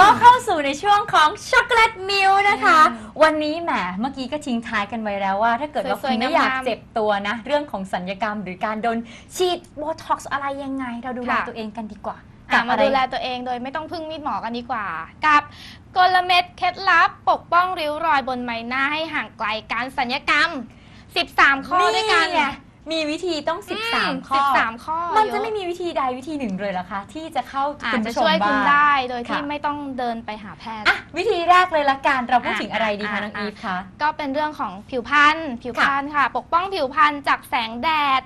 ก็เข้าสู่ในช่วงของช็อกโกแลตมิลนะคะอืมวันนี้แหมเมื่อกี้ก็ทิ้งท้ายกันไว้แล้วว่า ถ้าเกิดว่าสคุวยณๆไม่อยากงามๆเจ็บตัวนะ เรื่องของสัญญกรรมหรือการโดนฉีดโบท็อกซ์อะไรยังไง เราดูแลค่ะตัวเองกันดีกว่าอะกับมาอะไรดูแลตัวเองโดยไม่ต้องพึ่งมีดหมอกันดีกว่า กับกลเม็ดเคล็ดลับปกป้องริ้วรอยบนใบหน้าให้ห่างไกลการสัญญกรรม 13 ข้อด้วยกันไง มีวิธีต้อง 13 ข้อ 13 ข้อมันจะเยอไม่มีวิธีใดวิธีหนึ่งเลยเหรอคะที่จะเข้าอาคุจณจะผู้ชมช่วยคุณบ้างได้โดยที่ค่ะ ไม่ต้องเดินไปหาแพทย์ อะวิธีแรกเลยละกันเราพูดถึงอะไรดีคะอะ น้องอะอีฟคะ ก็เป็นเรื่องของผิวพรรณผิวพรรณค่ะ ปกป้องผิวพรรณจากแสงแดด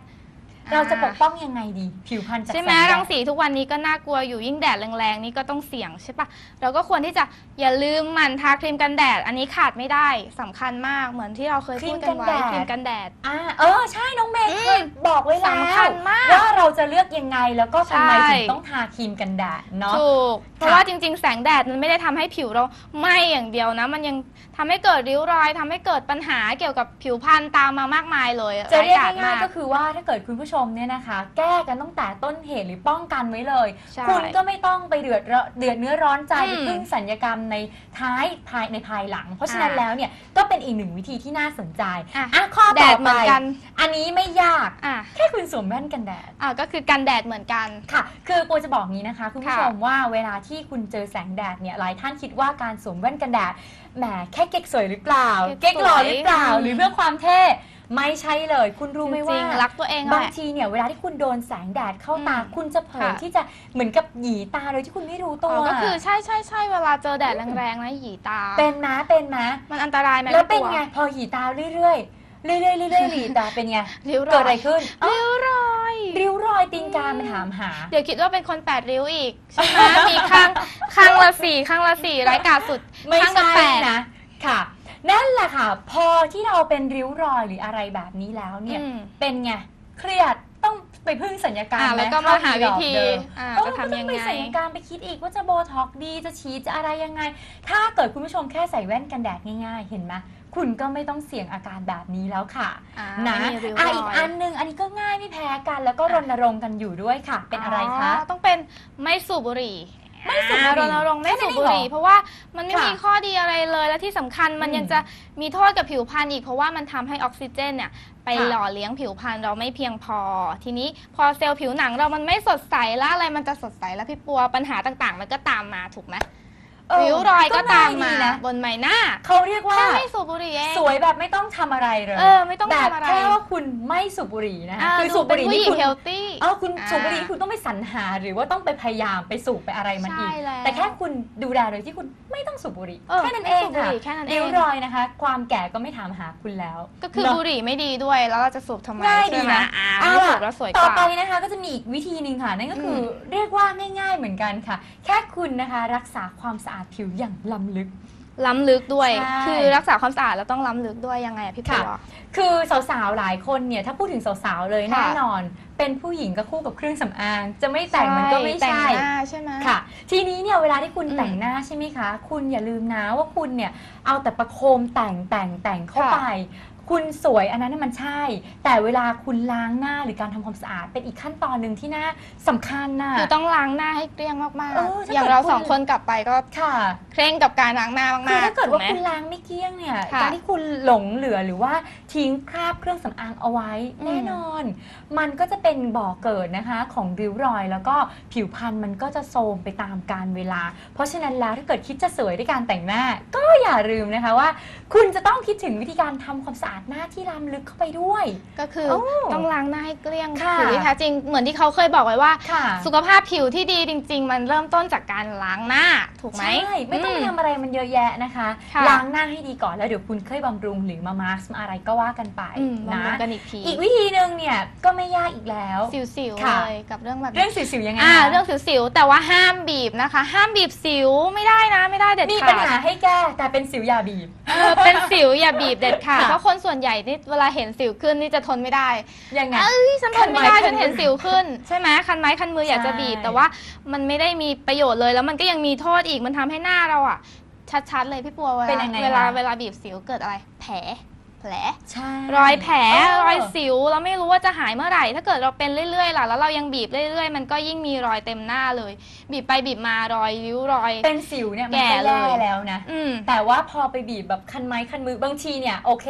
เราจะปกอ่ป้องยังไงดี ผิวพรรณจากใช่ไหมแสงแดด รังสีทุกวันนี้ก็น่ากลัวอยู่ยิ่งแดดแรงๆนี่ก็ต้องเสี่ยงใช่ปะเราก็ควรที่จะอย่าลืมหมั่นทาครีมกันแดด อันนี้ขาดไม่ได้สำคัญมากเหมือนที่เราเคยพูดกันไว้คครีรีมมกักันนแดแดด ด อ่าเออ ใช่น้องเมย์อืมเคยบอกไว้แล้วสำคัญมากว่าเราจะเลือกยังไงแล้วก็ทำไมใช่ ถึงต้องทาครีมกันแดดเนาะ ถูก เพราะค่ะว่าจริง ๆ แสงแดดมันไม่ได้ทำให้ผิวเราไหม้อย่างเดียวนะ มันยังทำให้เกิดริ้วรอยทำให้เกิดปัญหาเกี่ยวกับผิวพรรณตามมามากมายเลยจะเรียกร้กจง่ายมๆก็คือว่าถ้าเกิดคุณผู้ชมเนี่ยนะคะ แก้กันตั้งแต่ต้นเหตุหรือป้องกันไว้เลย ใช่ คุณก็ไม่ต้องไปเดือดร้อนเดือดเนื้อร้อนใจอืไปมพึ่งสัญญกรรมในท้ายภายในภายหลัง เพราะฉะนั้นอ่าแล้วเนี่ยก็เป็นอีกหนึ่งวิธีที่น่าสนใจอะอะข้อแดต่อดเหไปมือนกันอันนี้ไม่ยากอะแค่คุณสวมแว่นกันแดด อะก็คือกันแดดเหมือนกัน ค่ะ คือโปจะบอกงี้นะคะ คุณผู้ค่ะชมว่าเวลาที่คุณเจอแสงแดดเนี่ยหลายท่านคิดว่าการสวมแว่นกันแดดแหมแค่เก๊กสวยหรือเปล่า เก๊กเก๊กหล่อสวยหรือเปล่า อืมหรือเพื่อความเท่ ไม่ใช่เลย คุณรู้ไหมจว่าริงๆรักตัวเองแหบางละ ทีเนี่ยเวลาที่คุณโดนแสงแดดเข้าตา อืมคุณจะเผลอค่ะ ที่จะเหมือนกับหยีตาโดยที่คุณไม่รู้ตัวอ๋อก็คือใช่ใช่ใช่เวลาเจอแดดแรงๆนะหยีตา เป็นนะเป็นนะมันอันตรายไหมแล้วเป็นพี่ไงปัพอหยีตาเรื่อยๆเรื่อยๆเรื่อยๆหยีตาเป็นไงริ้วรเกิดออะไรยขึ้นเอ้าริ้วรอย ริ้วรอยตีนกามันถามหา เดี๋ยวคิดว่าเป็นคนแปดริ้วอีกใช่ไหมมีข้างข้างละสี่ข้างละสี่ร้ายกาจสุดไม่ข้างละใช่แปด นะค่ะ นั่นแหละค่ะ พอที่เราเป็นริ้วรอยหรืออะไรแบบนี้แล้วเนี่ย อืม เป็นไง เครียดต้องไปพึ่งสัญญกรรมอะไหแล้วก็มาหาวิธีเข้อ่าเออจะก็ต้ทำอยังงไปไงสัญญกรรมไปคิดอีกว่าจะโบท็อกซ์ดีจะฉีดจะอะไรยังไง ถ้าเกิดคุณผู้ชมแค่ใส่แว่นกันแดดง่ายๆ เห็นไหมคุณก็ไม่ต้องเสี่ยงอาการแบบนี้แล้วค่ะอ่านะไม่มีริ้วรอะอยอีกอันหนึงอันนี้ก็ง่ายไม่แพ้กัน แล้วก็รณรงค์กันอยู่ด้วยค่ะ เป็นอะไรคะ ต้องเป็นไม่สูบบุหรี่ ไม่สูบบุหรี่อ่ารณรงค์ไม่สูบบุหรี่แค่นั้นเองเหรอเพราะว่ามันไม่ค่ะมีข้อดีอะไรเลย และที่สำคัญมันอืมยังจะมีโทษกับผิวพรรณอีก เพราะว่ามันทำให้ออกซิเจนเนี่ยไปค่ะ หล่อเลี้ยงผิวพรรณเราไม่เพียงพอ ทีนี้พอเซลล์ผิวหนังเรามันไม่สดใสแล้วอะไรมันจะสดใสแล้วพี่ปัวปัญหาต่างๆ มันก็ตามมาถูกไหม เออริ้วรอยก็ตามมาง่ยดีนะบนใบหน้าเขาเรียกว่าแค่ไม่สูบบุหรี่เอง สวยแบบไม่ต้องทำอะไรเลยเออไม่ต้องแบบทำอะไรแค่ว่าคุณไม่สูบบุหรี่นะคะอ่าคือดูสูบบุเป็นหรี่ผู้หนี่ญิงคุณเฮลตี้ เออคุณอ่าสูบบุหรี่คุณต้องไปสรรหา หรือว่าต้องไปพยายามไปสูบไปอะไรมันอีก ใช่แล้ว แต่แค่คุณดูแลโดยที่คุณไม่ต้องสูบบุหรี่เออแค่นั้นไม่เองสูบบุหค่ะรี่แค่นั้นเองริ้วรอยนะคะ ความแก่ก็ไม่ถามหาคุณแล้วก็คือเนอะบุหรี่ไม่ดีด้วยแล้วเราจะสูบทำไมง่ายดีใช่ไหมนะอ่าเอาไม่สูล่ะบแล้วสวยกต่อว่า ไปนะคะก็จะมีอีกวิธีหนึ่งค่ะ นั่นก็คืออมเรียกว่าง่ายๆเหมือนกันค่ะ แค่คุณนะคะรักษาความสะอาดผิวอย่างล้ำลึก ล้ำลึกด้วย ใช่ คือรักษาความสะอาดแล้วต้องล้ำลึกด้วยยังไงอะพี่ปัค่ะวคือสาวๆ หลายคนเนี่ยถ้าพูดถึงสาวๆ เลยค่ะ แน่นอน เป็นผู้หญิงก็คู่กับเครื่องสำอาง จะไม่แต่งมันก็ไม่แต่งใช่ หน้าใช่ไหม ค่ะ ทีนี้เนี่ยเวลาที่คุณอืมแต่งหน้าใช่ไหมคะ คุณอย่าลืมนะว่าคุณเนี่ยเอาแต่ประโคมแต่งแต่งแต่งเข้าค่ะไป คุณสวยอันนั้นน่ะมันใช่ แต่เวลาคุณล้างหน้าหรือการทำความสะอาด เป็นอีกขั้นตอนหนึ่งที่น่าสำคัญน่ะคือต้องล้างหน้าให้เกลี้ยงมากเออๆถ้าอย่างเกิดเราคุณ สองคนกลับไปก็ค่ะ เคร่งกับการล้างหน้ามากๆคือถ้าเกิดว่าถูไหม คุณล้างไม่เกลี้ยงเนี่ย ค่ะการที่คุณหลงเหลือหรือว่าทิ้งคราบเครื่องสำอางเอาไว้อืม แน่นอน มันก็จะเป็นบ่อเกิดนะคะของริ้วรอย แล้วก็ผิวพรรณมันก็จะโทรมไปตามกาลเวลา เพราะฉะนั้นแล้วถ้าเกิดคิดจะสวยด้วยการแต่งหน้า ก็อย่าลืมนะคะว่า คุณจะต้องคิดถึงวิธีการทำความสะอาดหน้าที่ล้ำลึกเข้าไปด้วย ก็คือโอ้ต้องล้างหน้าให้เกลี้ยงค่ะผิวที่แท้จริงเหมือนที่เขาเคยบอกไว้ว่าค่ะสุขภาพผิวที่ดีจริง ๆ มันเริ่มต้นจากการล้างหน้าถูกไหมใช่ไม่ต้องไปอืทำอะไรมันเยอะแยะนะคะค่ะล้างหน้าให้ดีก่อนแล้วเดี๋ยวคุณค่อยบำรุงหรือมามาสก์มาอะไรก็ว่ากันไปอืมบำนะรุงกันอีกทีอีกวิธีหนึ่งเนี่ยก็ไม่ยากอีกแล้วสิวๆค่ะเลยกับเรื่องแบบนี้เรื่องสิวๆยังไงอ่าคะเรื่องสิวๆแต่ว่าห้ามบีบนะคะ ห้ามบีบสิวไม่ได้นะไม่ได้เด็ดมีขาปัญดหาให้แก้แต่เป็นสิวอย่าบีบเออเป็นสิวอย่าบีบเด็ดขาดค่ะเพราะคนส่วนใหญ่นี่เวลาเห็นสิวขึ้นนี่จะทนไม่ได้ยังไง เอ้ยฉันทนไม่ได้คันไม้ฉันเห็นคันมือสิวขึ้น ใช่ไหมคันไม้คันมืออยากจะบีบใช่ แต่ว่ามันไม่ได้มีประโยชน์เลย แล้วมันก็ยังมีโทษอีกมันทำให้หน้าเราอะชัดๆเลยพี่ปัวเวเป็นลายังไงเวลาคะ เวลาบีบสิวเกิดอะไร แผล แผล ใช่ รอยแผลเออ รอยสิวเราไม่รู้ว่าจะหายเมื่อไหร่ ถ้าเกิดเราเป็นเรื่อยๆล่ะแล้วเรายังบีบเรื่อยๆ มันก็ยิ่งมีรอยเต็มหน้าเลย บีบไปบีบมารอยริ้วรอย เป็นสิวเนี่ยมันแก่ก็เลย แย่แล้วนะ อืม แต่ว่าพอไปบีบแบบคันไม้คันมือบางทีเนี่ยโอเค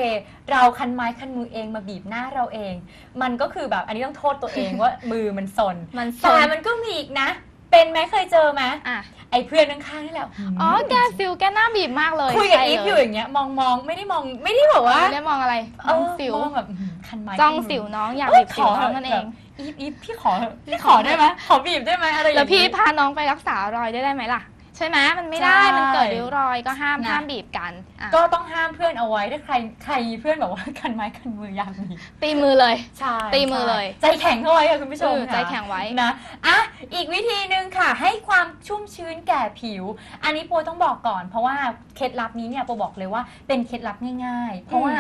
เราคันไม้คันมือเองมาบีบหน้าเราเอง มันก็คือแบบอันนี้ต้องโทษตัวเองว่ามือมันสนมันสแต่นมันก็มีอีกนะ เป็นไหมเคยเจอไหมอะไอ้เพื่อนข้างๆนี่แหละอ๋อแกสิวแกหน้าบีบมากเลยคุยกับใช่อีฟเลอยู่อย่างเงี้ยมองมองไม่ได้มองไม่ได้บอกว่าไม่ได้มองอะไรมองสิวมองแบบอื้อหือคันไม้จ้องคันมืสิวน้องอยากเอ้บีบสิวขน้องนั่นเองแบบอีฟอีฟพี่ขอเถอะพี่ขอได้ไหมขอบีบได้ไหมอะไรอย่างแล้วพี่งี้พาน้องไปรักษารอยได้ได้ไหมล่ะ ใช่ไหมมันไม่ได้ ใช่ มันเกิดริ้วรอยก็ห้ามนะ ห้ามบีบกันอะก็ต้องห้ามเพื่อนเอาไว้ถ้าใครใครมีเพื่อนแบบว่าคันไม้คันมืออยากบีบตีมือเลย ใช่ตีมือเลยใจแข็งเข้าไว้ค่ะคุณผู้ชมเออค่ะใจแข็งไว้ นะอะอีกวิธีหนึ่งค่ะ ให้ความชุ่มชื้นแก่ผิว อันนี้โปรต้องบอกก่อน เพราะว่าเคล็ดลับนี้เนี่ยโปรบอกเลยว่าเป็นเคล็ดลับง่าย ๆ เพราะว่า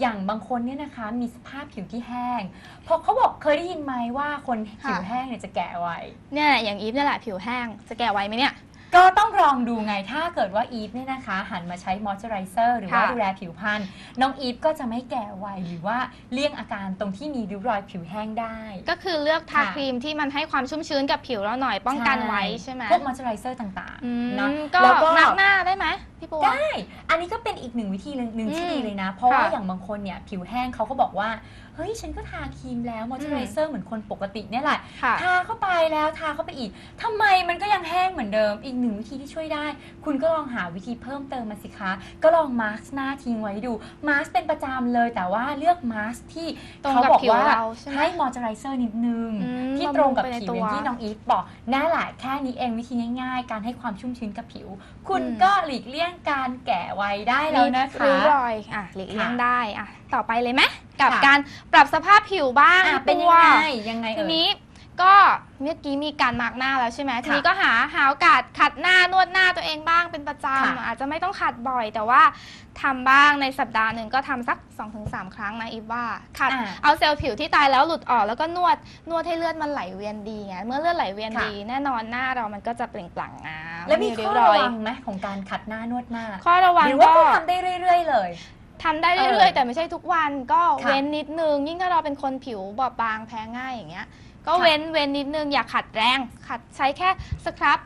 อย่างบางคนเนี่ยนะคะมีสภาพผิวที่แห้งเพราะเขาบอกเคยได้ยินไหมว่าคนผิวแห้งเนี่ยจะแก่ไว เนี่ยแหละอย่างอีฟเนี่ยแหละผิวแห้งจะแก่ไวไหมเนี่ย ก็ต้องลองดูไงถ้าเกิดว่าอีฟเนี่ยนะคะ หันมาใช้มอยเจอไรเซอร์หรือว่าค่ะ ดูแลผิวพรรณน้องอีฟก็จะไม่แก่ไวหรือว่าเลี่ยงอาการตรงที่มีริ้วรอยผิวแห้งได้ ก็คือเลือกทาค่ะ ครีมที่มันให้ความชุ่มชื้นกับผิวเราหน่อยป้องกันไว้ใช่ไหมพวกมอยเจอไรเซอร์ต่างอืมๆเนาะก็แล้วก็ มาร์กหน้าได้ไหม พี่ปัวได้ อันนี้ก็เป็นอีกหนึ่งวิธีหนึ่งหนึ่งที่อืมดีเลยนะ เพราะว่าค่ะอย่างบางคนเนี่ยผิวแห้งเขาก็บอกว่า เฮ้ยฉันก็ทาครีมแล้วมอยเจอไรเซอร์เหมือนคนปกติเนี่ยแหละค่ะทาเข้าไปแล้วทาเข้าไปอีกทำไมมันก็ยังแห้งเหมือนเดิม อีกหนึ่งวิธีที่ช่วยได้ คุณก็ลองหาวิธีเพิ่มเติมมาสิคะ ก็ลองมาสก์หน้าทิ้งไว้ดู มาสก์เป็นประจำเลย แต่ว่าเลือกมาสก์ที่ตรงเขากับบอกผิวว่าเราใช่ไหมให้มอยเจอไรเซอร์นิดนึงอืมที่ตรงกับบำรุงไปในผิวตัวอย่างที่น้องอีฟบอกนั่นแหละแค่นี้เองวิธีง่าย ๆ การให้ความชุ่มชื้นกับผิว คุณอืมก็หลีกเลี่ยงการแก่วัยได้แล้วนะคะริ้วรอยอะหลีกเลี่ยงค่ะได้อะต่อไปเลยไหมกับค่ะ การปรับสภาพผิวบ้างอะพี่เป็นปัยังวไงยังไงทีเอ่ย นี้ ก็เมื่อกี้มีการมาร์กหน้าแล้วใช่ไหมค่ะทีนี้ก็หาหาโอกาสขัดหน้านวดหน้าตัวเองบ้างเป็นประจค่ะำอาจจะไม่ต้องขัดบ่อย แต่ว่าทำบ้างในสัปดาห์หนึ่งก็ทำสัก 2-3 ครั้งนะอีฟว่าขัด อ่า เอาเซลล์ผิวที่ตายแล้วหลุดออกแล้วก็นวดนวดให้เลือดมันไหลเวียนดีไงเมื่อเลือดไหลเวียนค่ะดี แน่นอนหน้าเรามันก็จะเปล่งปลั่งงามแล้วมีริ้ข้อวรระอยวังไหมของการขัดหน้านวดหน้าข้อระวังหรือว่าก็ก็ทำได้เรื่อย ๆ เลย ทำได้เอเรื่อยอๆ แต่ไม่ใช่ทุกวันก็ค่ะ เว้นนิดนึง ยิ่งถ้าเราเป็นคนผิวบอบบางแพ้ง่ายอย่างเงี้ย ก็ค่ะเว้นเว้นนิดนึงอย่าขัดแรงขัดใช้แค่สครับ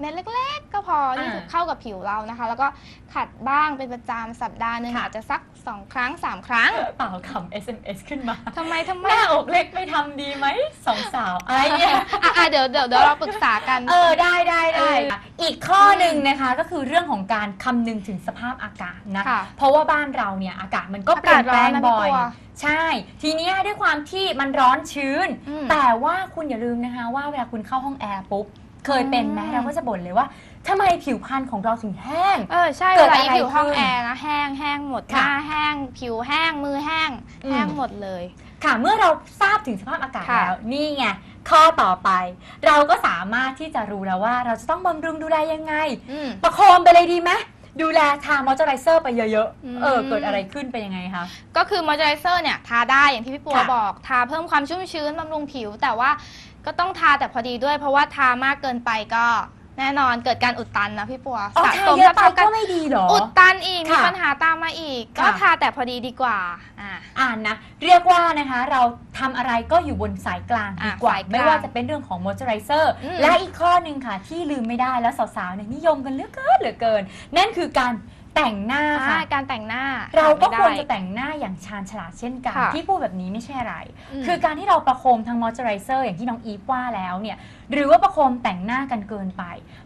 เม็ดเล็กๆ ก็พอที่อ่าจะเข้ากับผิวเรานะคะ แล้วก็ขัดบ้างเป็นประจำสัปดาห์หนึ่งค่ะอาจจะสัก 2 ครั้ง 3 ครั้งเปล่าคำ SMS ขึ้นมาทำไมทำไมหน้าอกเล็กไม่ทำดีไหมสองสาวอะไรเนี่ยอะอะเดี๋ยวเดี๋ยวเดี๋ยวเราปรึกษากัน เออได้ได้ได้เอออีกข้อหนึ่งนะคะก็คือเรื่องของการคำนึงถึงสภาพอากาศนะค่ะเพราะว่าบ้านเราเนี่ยอากาศมันก็อาเปลี่กายศนแปลงร้อนนะพี่บ่อยปัวใช่ ทีเนี้ยด้วยความที่มันร้อนชื้นอืมแต่ว่าคุณอย่าลืมนะคะ ว่าเวลาคุณเข้าห้องแอร์ปุ๊บ เคยเป็นไหมอืมเราก็จะบ่นเลยว่าทำไมผิวพรรณของเราถึงแห้ง เออใช่เกิเวดลาอะไรอีผิวห้องขึ้นแอร์นะแห้งแห้งหมดหค่ะน้าแห้งผิวแห้งมือแห้งอืม แห้งหมดเลย ค่ะ เมื่อเราทราบถึงสภาพอากาศค่ะ แล้ว นี่ไง ข้อต่อไป เราก็สามารถที่จะรู้แล้วว่า เราจะต้องบำรุงดูแลยังไง อืม ประโคมไปเลยดีไหมดูแลทามอยเจอไรเซอร์ไปเยอะอืม ๆ เออ เกิดอะไรขึ้นเป็นยังไงคะ ก็คือมอยเจอไรเซอร์เนี่ยทาได้อย่างที่พี่ปัวค่ะบอก ทาเพิ่มความชุ่มชื้นบำรุงผิว แต่ว่า ก็ต้องทาแต่พอดีด้วย เพราะว่าทามากเกินไปก็แน่นอนเกิดการอุดตันนะพี่ปัวอ๋อสะทาสมเยอะสะไปสมกัก็นไม่ดีเหรอ อุดตันอีก มีค่ะปัญหาตามมาอีก ก็ค่ะ ทาแต่พอดีดีกว่าอ่า อ่านนะ เรียกว่านะคะ เราทำอะไรก็อยู่บนสายกลางดีกว่า อะสายกลางไม่ว่าจะเป็นเรื่องของมอยเจอไรเซอร์อืม และอีกข้อหนึ่งค่ะ ที่ลืมไม่ได้แล้วสาวๆเนี่ยนิยมกันเหลือเกินเหลือเกิน นั่นคือการ แต่งหน้าอ่าค่ะ การแต่งหน้าเราก็ไม่ควรได้จะแต่งหน้าอย่างชาญฉลาดเช่นกันค่ะที่พูดแบบนี้ไม่ใช่อะไรมคือการที่เราประโคมทางมอยเจอไรเซอร์อย่างที่น้องอีฟว่าแล้วเนี่ยหรือว่าประโคมแต่งหน้ากันเกินไป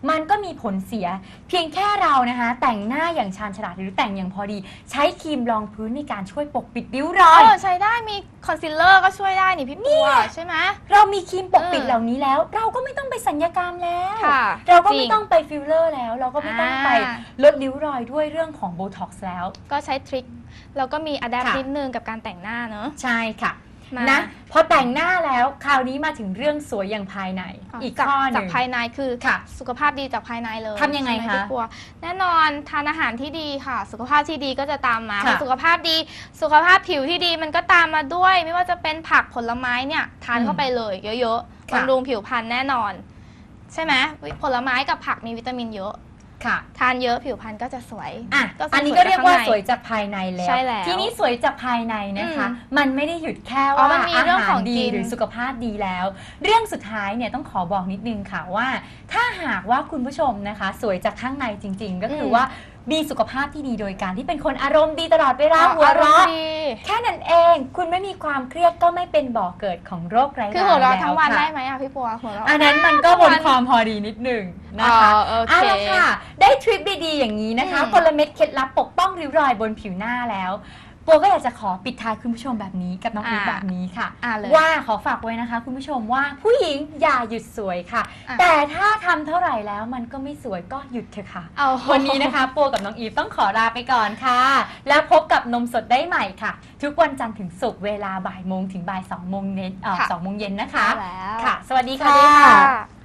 มันก็มีผลเสีย เพียงแค่เรานะคะ แต่งหน้าอย่างชาญฉลาดหรือแต่งอย่างพอดี ใช้ครีมรองพื้นในการช่วยปกปิดริ้วรเออยอใช้ได้มีคอนซีลเลอร์ก็ช่วยได้นี่พี่ปัวใช่ไหมเรามีครีมปกปิดเออเหล่านี้แล้ว เราก็ไม่ต้องไปสัญญกรรมแล้วค่ะเราก็จไม่งต้องไปฟิลเลอร์แล้ว เราก็ไม่ต้องไปอ่าลดริ้วรอยด้วยเรื่องของโบท็อกซ์แล้ว ก็ใช้ทริคแล้วก็มีอะแดปค่ะ นิดนึงกับการแต่งหน้าเนอะใช่ค่ะ มา นะพอแต่งหน้าแล้วคราวนี้มาถึงเรื่อง สวยอย่างภายใน อีกจากข้อหจากนึ่งภายในคือค่ะสุขภาพดีจากภายในเลยทำยังไงใช่หมคะพี่ปัวแน่นอนทานอาหารที่ดีค่ะ สุขภาพที่ดีก็จะตามมาค่ะพอสุขภาพดี สุขภาพผิวที่ดีมันก็ตามมาด้วย ไม่ว่าจะเป็นผักผลไม้เนี่ยทานเข้าไปเลยเยอะๆค่ะ บำรุงผิวพรรณแน่นอน ใช่ไหมผลไม้กับผักมีวิตามินเยอะ ค่ะ ทานเยอะผิวพรรณก็จะสวยอะก็สวยอันนี้ก็เรียกว่าจากข้างในสวยจากภายในแล้ว ใช่แล้วทีนี้สวยจากภายในนะคะอืมมันไม่ได้หยุดแค่อ๋อว่ามันมีเรื่องอาขหาอรงดีกินหรือสุขภาพดีแล้ว เรื่องสุดท้ายเนี่ยต้องขอบอกนิดนึงค่ะว่า ถ้าหากว่าคุณผู้ชมนะคะ สวยจากข้างในจริง ๆ ก็คืออมว่ามีสุขภาพที่ดีโดยการที่เป็นคนอารมณ์ดีตลอดเวลาหัวอารมเราะณ์ดีแค่นั้นเองคุณไม่มีความเครียดก็ไม่เป็นบ่อเกิดของโรคไร้คือหัวเราะแล้ทั้งวันค่ะได้ไหมอะพี่ปัวหัวเราะอันนั้นมันก็บนความพอดีนิดหนึ่งนะคะอ๋อโอเคเอาละค่ะได้ ทริคดีๆอย่างนี้นะคะอืมกลเม็ดเคล็ดลับปกป้องริ้วรอยบนผิวหน้าแล้วโปก็อยากจะขอปิดท้ายคุณผู้ชมแบบนี้กับน้องอีฟอ่าแบบนี้ค่ะอ่าเลยว่าขอฝากไว้นะคะ คุณผู้ชมว่าผู้หญิงอย่าหยุดสวยค่ะอะแต่ถ้าทำเท่าไหร่แล้วมันก็ไม่สวยก็หยุดเถอะค่ะเอาวันนี้นะคะโปกับน้องอีฟต้องขอลาไปก่อนค่ะ แล้วพบกับนมสดได้ใหม่ค่ะ ทุกวันจันทร์ถึงศุกร์เวลาบ่ายโมงถึงบ่ายสองโมงเย็นเอ่อค่ะสองโมงเย็นนะคะแล้วค่ะ สวัสดีสวัสดีค่ะค่ะ